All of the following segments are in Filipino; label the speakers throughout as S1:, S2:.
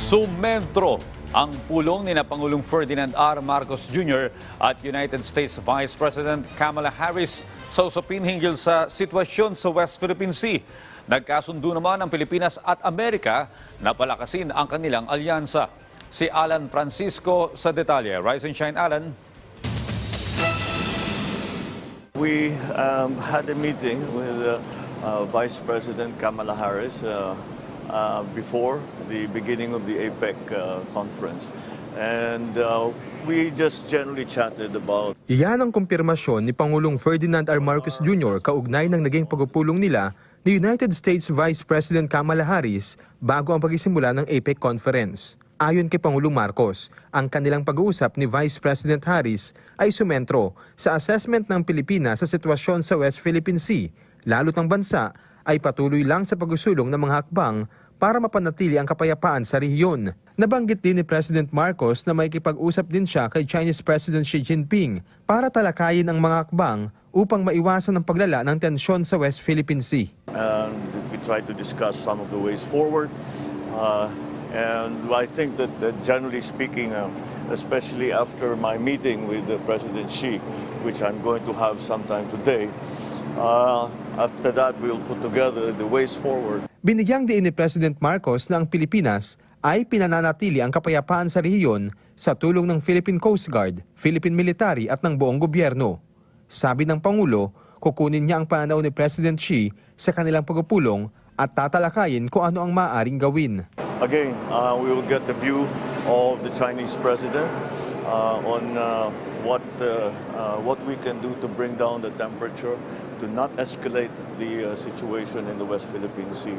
S1: Sumentro ang pulong ni na Pangulong Ferdinand R. Marcos Jr. at United States Vice President Kamala Harris sa usapin hinggil sa sitwasyon sa West Philippine Sea. Nagkasundo naman ang Pilipinas at Amerika na palakasin ang kanilang alyansa. Si Alan Francisco sa detalye. Rise and shine, Alan.
S2: We um, had a meeting with uh, uh, Vice President Kamala Harris uh, uh, before the beginning of the APEC uh, conference. And uh, we just generally chatted about
S3: Iyan ang kumpirmasyon ni Pangulong Ferdinand R. Marcos Jr. kaugnay ng naging pagpupulong nila ni United States Vice President Kamala Harris bago ang pagsisimula ng APEC conference. Ayon kay Pangulong Marcos, ang kanilang pag-uusap ni Vice President Harris ay sumentro sa assessment ng Pilipinas sa sitwasyon sa West Philippine Sea, lalo't ang bansa ay patuloy lang sa pagsusulong ng mga hakbang para mapanatili ang kapayapaan sa rehiyon. Nabanggit din ni President Marcos na may kipag-usap din siya kay Chinese President Xi Jinping para talakayin ang mga hakbang upang maiwasan ang paglala ng tensyon sa West Philippine Sea.
S2: and we tried to discuss some of the ways forward. Uh, and I think that, that generally speaking, uh, especially after my meeting with uh, President Xi, which I'm going to have sometime today, uh, after that we'll put together the ways forward.
S3: Binigyang diin ni President Marcos na ang Pilipinas ay pinananatili ang kapayapaan sa rehiyon sa tulong ng Philippine Coast Guard, Philippine Military at ng buong gobyerno. Sabi ng Pangulo, kukunin niya ang pananaw ni President Xi sa kanilang pagpupulong at tatalakayin kung ano ang maaaring gawin.
S2: Again, uh, we will get the view of the Chinese president on uh, what uh, uh, what we can do to bring down the temperature, to not escalate the uh, situation in the West Philippine Sea,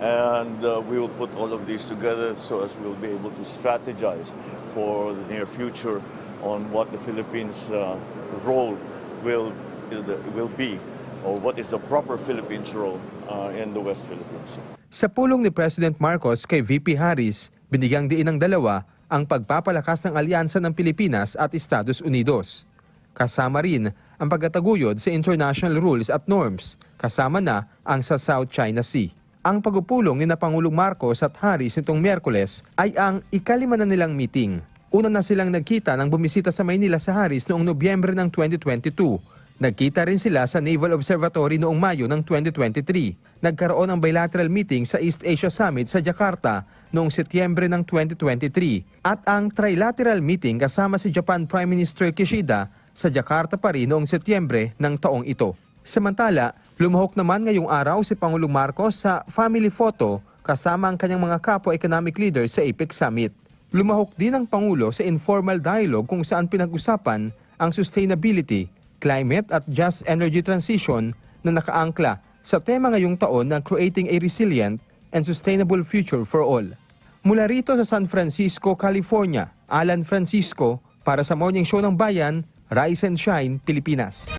S2: and uh, we will put all of these together so as we'll be able to strategize for the near future on what the Philippines' uh, role will will be, or what is the proper Philippines role uh, in the West Philippines.
S3: Sa pulong ni President Marcos kay VP Harris, binigyang diin ng dalawa ang pagpapalakas ng alyansa ng Pilipinas at Estados Unidos. Kasama rin ang pagkataguyod sa international rules at norms, kasama na ang sa South China Sea. Ang pagpupulong ni na Pangulong Marcos at Harris nitong Miyerkules ay ang ikalima na nilang meeting. Una na silang nagkita nang bumisita sa Maynila sa Harris noong Nobyembre ng 2022 Nagkita rin sila sa Naval Observatory noong Mayo ng 2023. Nagkaroon ng bilateral meeting sa East Asia Summit sa Jakarta noong Setyembre ng 2023 at ang trilateral meeting kasama si Japan Prime Minister Kishida sa Jakarta pa rin noong Setyembre ng taong ito. Samantala, lumahok naman ngayong araw si Pangulong Marcos sa family photo kasama ang kanyang mga kapwa economic leaders sa APEC Summit. Lumahok din ang Pangulo sa informal dialogue kung saan pinag-usapan ang sustainability climate at just energy transition na nakaangkla sa tema ngayong taon na Creating a Resilient and Sustainable Future for All. Mula rito sa San Francisco, California, Alan Francisco para sa Morning Show ng Bayan, Rise and Shine, Pilipinas.